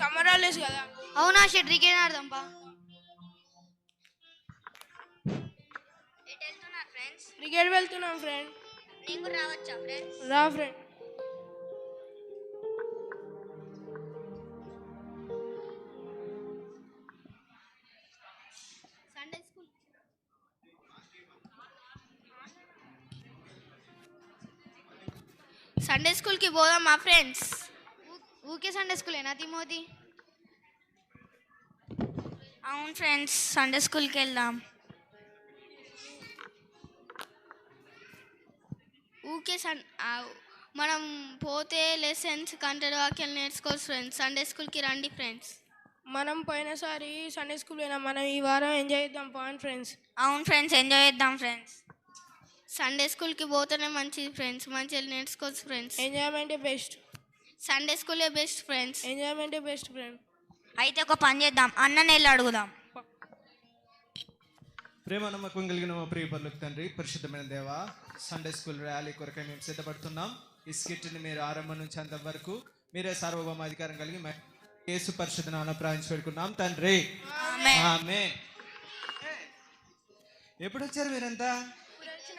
Summer holidays కదా. అవునా shed cricket ఆడదాం పా. ఫ్రెండ్స్ క్రికెట్ వెళ్తున్నాం ఫ్రెండ్ నీకు రావచ్చా ఫ్రెండ్స్ రా ఫ్రెండ్ సండే స్కూల్ సండే స్కూల్కి పోదాం మా ఫ్రెండ్స్ ఊకే సండే స్కూలేనా తిమోతి? అవును ఫ్రెండ్స్ సండే స్కూల్కి వెళ్దాం. ఊకే సన్ మనం పోతే లెసన్స్ కంటెడ్ వాక్యాలు నేర్చుకోవచ్చు ఫ్రెండ్స్ సండే స్కూల్కి రండి ఫ్రెండ్స్ మనం పోయినసారి సండే స్కూల్ పోయినా మనం ఈ వారం ఎంజాయ్ చేద్దాం. పాన్ ఫ్రెండ్స్ అవును ఫ్రెండ్స్ ఎంజాయ్ చేద్దాం ఫ్రెండ్స్ సండే స్కూల్కి పోతేనే మంచిది ఫ్రెండ్స్ మంచిగా నేర్చుకోవచ్చు ఫ్రెండ్స్ ఎంజాయ్మెంటే బెస్ట్ సండే స్కూలే బెస్ట్ ఫ్రెండ్స్ ఎంజాయ్మెంటే బెస్ట్ ఫ్రెండ్ అయితే ఒక పని చేద్దాం. అన్నని వెళ్ళి అడుగుదాం. ప్రేమ నమ్మకం కలిగిన మా ప్రియ పనులకు తండ్రి పరిశుద్ధమైన దేవ సండే స్కూల్ ర్యాలీ కొరకై మేము సిద్ధపడుతున్నాం. ఈ స్కిట్ని మీరు ఆరంభం నుంచి అంత వరకు మీరే సార్వభౌమాధికారం కలిగి మ- యేసు పరిశుద్ధ నాన్న ప్రాయించి పెట్టుకున్నాం తండ్రి. ఆమె ఎప్పుడు వచ్చారు మీరంతా?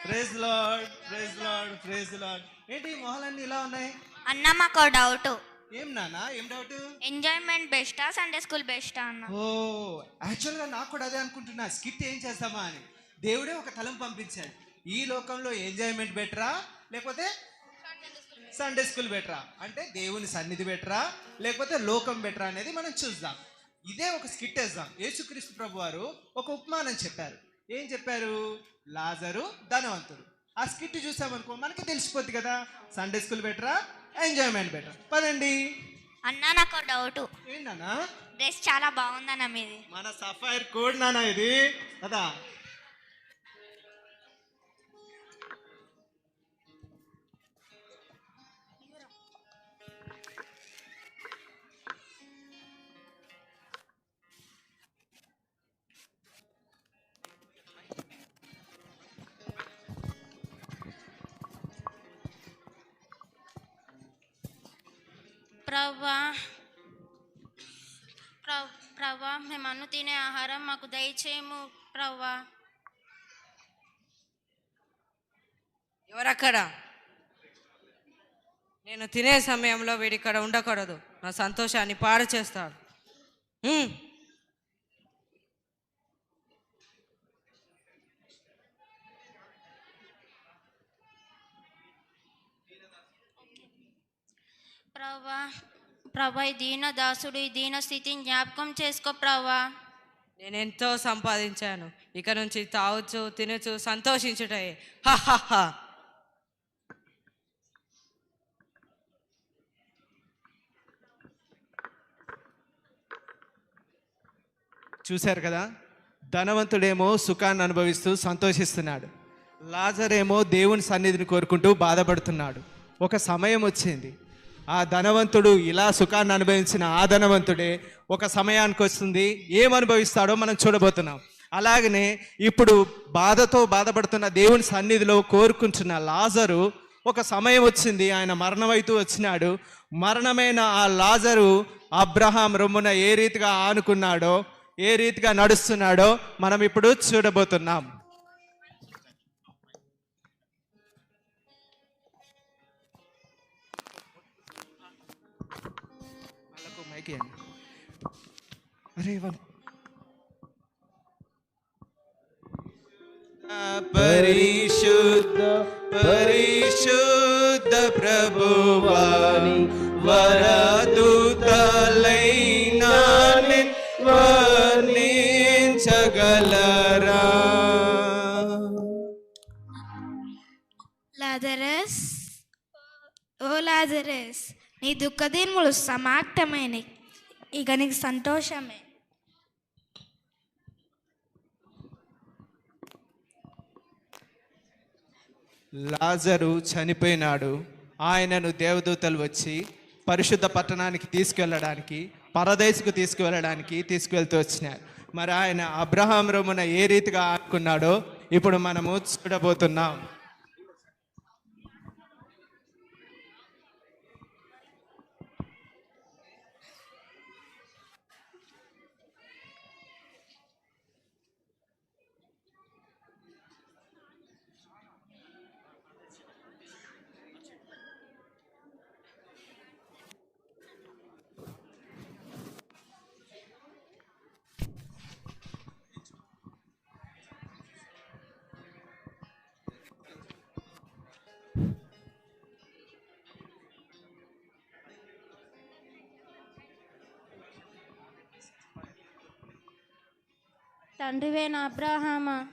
Praise Lord praise Lord praise Lord ఏంటి మొహాలన్నీ ఇలా ఉన్నాయి? అన్న మాకు డౌట్ ఏం నానా ఏం డౌట్ ఎంజాయ్మెంట్ బెస్టా సండే స్కూల్ బెస్టా అన్న. ఓ యాక్చువల్గా నాకు కూడా అదే అనుకుంటున్నా. స్కిట్ ఏం చేస్తామా అని. దేవుడే ఒక తలం పంపించాడు. ఈ లోకంలో ఎంజాయ్మెంట్ బెటరా లేకపోతే సండే స్కూల్ బెటరా అంటే దేవుని సన్నిధి బెటరా లేకపోతే లోకం బెటరా అనేది మనం చూద్దాం. ఇదే ఒక స్కిట్ వేద్దాం. యేసుక్రీస్తు ప్రభు వారు ఒక ఉపమానం చెప్పారు. ఏం చెప్పారు? లాజరు ధనవంతుడు. ఆ స్కిట్ చూసామనుకో మనకి తెలిసిపోద్ది కదా. సండే స్కూల్ బెటరా ఎంజాయ్మెంట్ బెటర్ పదండి. అన్న నాకు డౌట్ ఏంటన్నా డ్రెస్ చాలా బాగుందన్న మీది. మన సఫైర్ కోడ్ నానా ఇది. కదా? ప్రవ్వా ప్రవ్- ప్రవ్వా మేము అన్ను తినే ఆహారం మాకు దయచేయము ప్రవ్వా. ఎవరక్కడ? నేను తినే సమయంలో వీడిక్కడ ఉండకూడదు. నా సంతోషాన్ని పాడు చేస్తాడు. ప్రభా ఈ దీన దాసుడు ఈ దీన స్థితిని జ్ఞాపకం చేసుకో ప్రవ్వా నేను ఎంతో సంపాదించాను. ఇక నుంచి తావచ్చు తినచ్చు సంతోషించుటే హా. చూశారు కదా? ధనవంతుడేమో సుఖాన్ని అనుభవిస్తూ సంతోషిస్తున్నాడు. లాజరేమో దేవుని సన్నిధిని కోరుకుంటూ బాధపడుతున్నాడు. ఒక సమయం వచ్చింది. ఆ ధనవంతుడు ఇలా సుఖాన్ని అనుభవించిన ఆ ధనవంతుడే ఒక సమయానికి వస్తుంది. ఏం అనుభవిస్తాడో మనం చూడబోతున్నాం. అలాగనే ఇప్పుడు బాధతో బాధపడుతున్న దేవుని సన్నిధిలో కోరుకుంటున్న లాజరు ఒక సమయం వచ్చింది. ఆయన మరణమైతూ వచ్చినాడు. మరణమైన ఆ లాజరు అబ్రహాం రొమ్మున ఏ రీతిగా ఆనుకున్నాడో ఏ రీతిగా నడుస్తున్నాడో మనం ఇప్పుడు చూడబోతున్నాం. వాళ్ళకు మైక్ ఇవ్వండి. అరే ఇవ్వండి. పరిశుద్ధ పరిశుద్ధ ప్రభువాని వరదూతలైనా వర్ణించగలరా లాజరస్ ఓ లాజరస్ నీ దుఃఖదినములు సమాప్తమైనవి ఇక నీకు సంతోషమే. లాజరు చనిపోయినాడు. ఆయనను దేవదూతలు వచ్చి పరిశుద్ధ పట్టణానికి తీసుకెళ్ళడానికి పరదేశకు తీసుకువెళ్ళడానికి తీసుకువెళ్తూ వచ్చినారు. మరి ఆయన అబ్రహాం రమున ఏ రీతిగా ఆడుకున్నాడో ఇప్పుడు మనము చూడబోతున్నాం. తండ్రివేనా అబ్రహామా?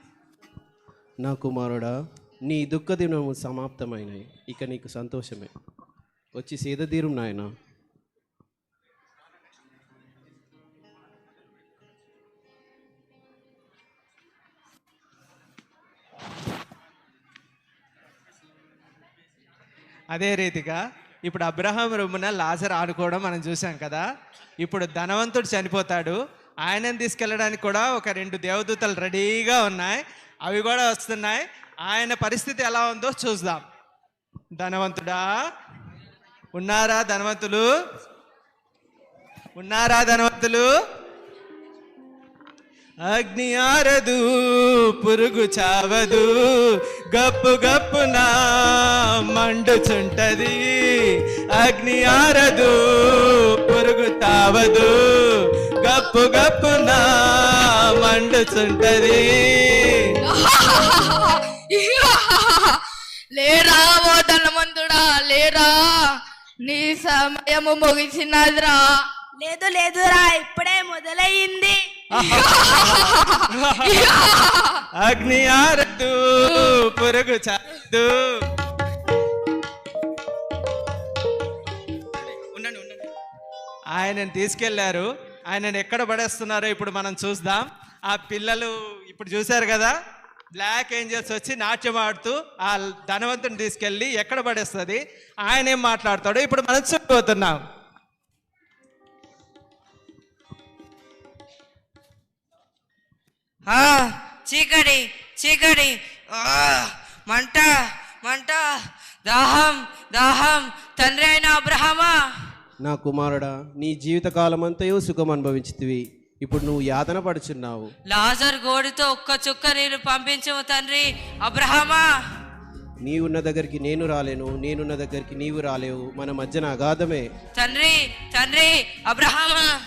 నా కుమారుడా నీ దుఃఖ దినము సమాప్తమైనాయి. ఇక నీకు సంతోషమే. వచ్చి సీదతీరు నాయన. అదే రీతిగా ఇప్పుడు అబ్రహాం రొమ్మున లాజర్ ఆడుకోవడం మనం చూసాం కదా. ఇప్పుడు ధనవంతుడు చనిపోతాడు. ఆయనను తీసుకెళ్ళడానికి కూడా ఒక రెండు దేవదూతలు రెడీగా ఉన్నాయి. అవి కూడా వస్తున్నాయి. ఆయన పరిస్థితి ఎలా ఉందో చూద్దాం. ధనవంతుడా? ఉన్నారా ధనవంతులు? ఉన్నారా ధనవంతులు? అగ్ని ఆరదు పురుగు చావదు. గప్పు గప్పున మండుచుంటది అగ్ని ఆరదు పురుగు తావదు. గప్పు గప్పున మండుచుంటది. లేరా ఓ ధనవంతుడా లేరా? నీ సమయము ముగిసినదిరా. లేదు లేదురా ఇప్పుడే మొదలయ్యింది. అగ్ని ఆరదు పురుగు ఉండండి. ఆయనను తీసుకెళ్ళారు. ఆయనను ఎక్కడ పడేస్తున్నారో ఇప్పుడు మనం చూద్దాం. ఆ పిల్లలు ఇప్పుడు చూశారు కదా బ్లాక్ ఏంజల్స్ వచ్చి నాట్యం ఆడుతూ ఆ ధనవంతుని తీసుకెళ్ళి ఎక్కడ పడేస్తుంది? ఆయన ఏం మాట్లాడతాడో ఇప్పుడు మనం చూడబోతున్నాం. ఆ, చీకటి చీకటి. మంట మంట. దాహం దాహం. తండ్రి అయిన అబ్రహమా? నా కుమారుడా నీ జీవితకాలమంతయు సుఖం అనుభవించితివి ఇప్పుడు నువ్వు యాతన పడుచున్నావు. లాజర్ గోడితో ఒక్క చుక్క నీరు పంపించము తండ్రి అబ్రహమా. నీవున్న దగ్గరికి నేను రాలేను నేనున్న దగ్గరికి నీవు రాలేవు. మన మధ్యన అగాధమే. తండ్రి తండ్రి అబ్రహమా.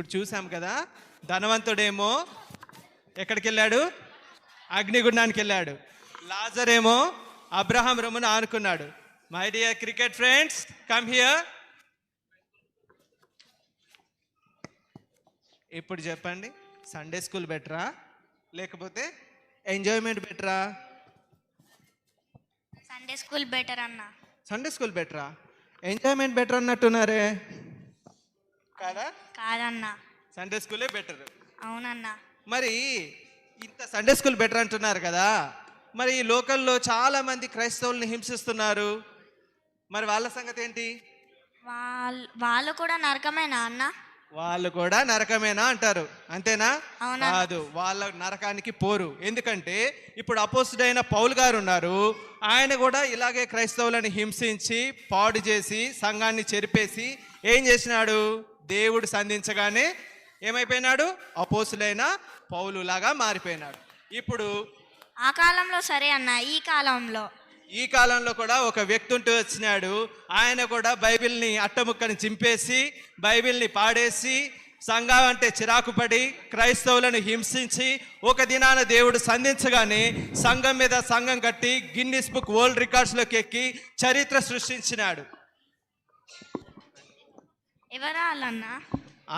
ఇప్పుడు చూసాం కదా ధనవంతుడేమో ఎక్కడికి వెళ్ళాడు? అగ్నిగుండానికి వెళ్ళాడు. లాజర్ ఏమో అబ్రహాం రొమ్మును ఆనుకున్నాడు. My dear cricket friends come here ఇప్పుడు చెప్పండి సండే స్కూల్ బెటరా లేకపోతే ఎంజాయ్మెంట్ బెటరా సండే స్కూల్ బెటర్ అన్న. సండే స్కూల్ బెటరా ఎంజాయ్మెంట్ బెటర్ అన్నట్టున్నారే. కాదా? కాదన్నా. సండే స్కూలే బెటర్ అవునన్నా. మరి ఇంత సండే స్కూల్ బెటర్ అంటున్నారు కదా. మరి ఈ లోకల్లో చాలా మంది క్రైస్తవుల్ని హింసిస్తున్నారు. మరి వాళ్ళ సంగతి ఏంటి? వాళ్ళు వాళ్ళు కూడా నరకమేనా అన్న? వాళ్ళు కూడా నరకమేనా అంటారు. అంతేనా? కాదు వాళ్ళ నరకానికి పోరు. ఎందుకంటే ఇప్పుడు అపోసుడైన పౌల్ గారు ఉన్నారు. ఆయన కూడా ఇలాగే క్రైస్తవులను హింసించి పాడు చేసి సంఘాన్ని చెరిపేసి ఏం చేసినాడు? దేవుడు సంధించగానే ఏమైపోయినాడు? అపోసులైన పౌలు లాగా మారిపోయినాడు. ఇప్పుడు ఆ కాలంలో సరే అన్న ఈ కాలంలో. ఈ కాలంలో కూడా ఒక వ్యక్తి ఉంటూ వచ్చినాడు. ఆయన కూడా బైబిల్ని అట్టముక్కని చింపేసి బైబిల్ని పాడేసి సంఘం అంటే చిరాకు పడి క్రైస్తవులను హింసించి ఒక దినాన దేవుడు సంధించగానే సంఘం మీద సంఘం కట్టి గిన్నిస్ బుక్ వరల్డ్ రికార్డ్స్లోకి ఎక్కి చరిత్ర సృష్టించినాడు. ఎవరా వాళ్ళన్నా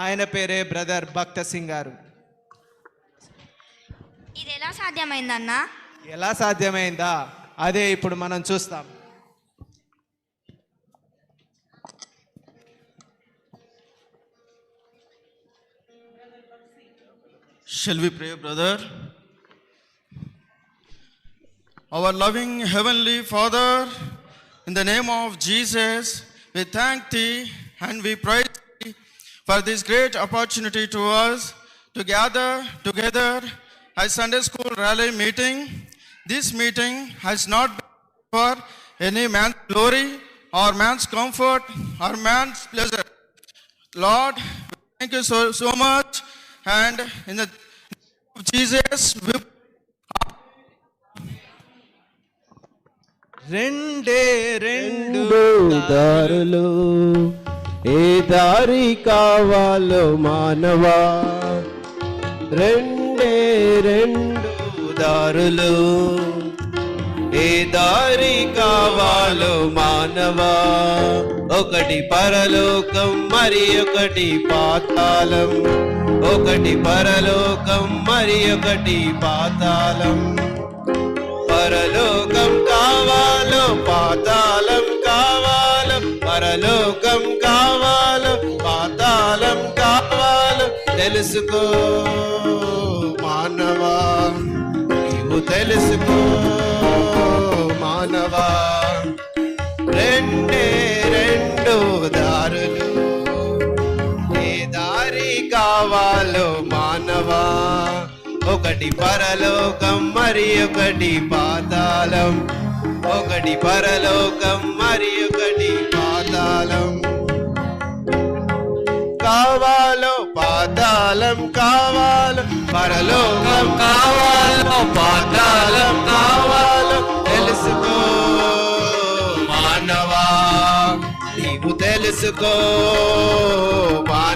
ఆయన పేరే బ్రదర్ భక్త సింగ్ గారు ఇది ఎలా సాధ్యమైందన్నా ఎలా సాధ్యమైందా అదే ఇప్పుడు మనం చూస్తాం Shall we pray, brother? Our loving Heavenly Father, in the name of Jesus, we thank Thee and we praise Thee for this great opportunity to us to gather together as Sunday School Rally meeting. This meeting has not been for any man's glory or man's comfort or man's pleasure. Lord, thank you so, so much. And in the name of Jesus, we రెండే రెండు రెండు దారులు ఏ దారి కావాలో మానవా? రెండే రెండు దారులు. ఏ దారి కావాలో మానవా? ఒకటి పరలోకం మరి ఒకటి పాతాళం. ఒకటి పరలోకం మరి ఒకటి పాతాళం. పరలోకం కావాలో పాతాళం కావాలో పరలోకం తెలుసుకో మానవా. నీవు తెలుసుకో మానవా. రెండే రెండు దారులు. ఏ దారి కావాలో మానవా. ఒకటి పరలోకం మరి ఒకటి పాతాళం. ఒకటి పరలోకం మరి ఒక పరలోకం కావాలో పాతాళం కావాలో తెలుసుకో. మానవా నీవు తెలుసుకో. మానవా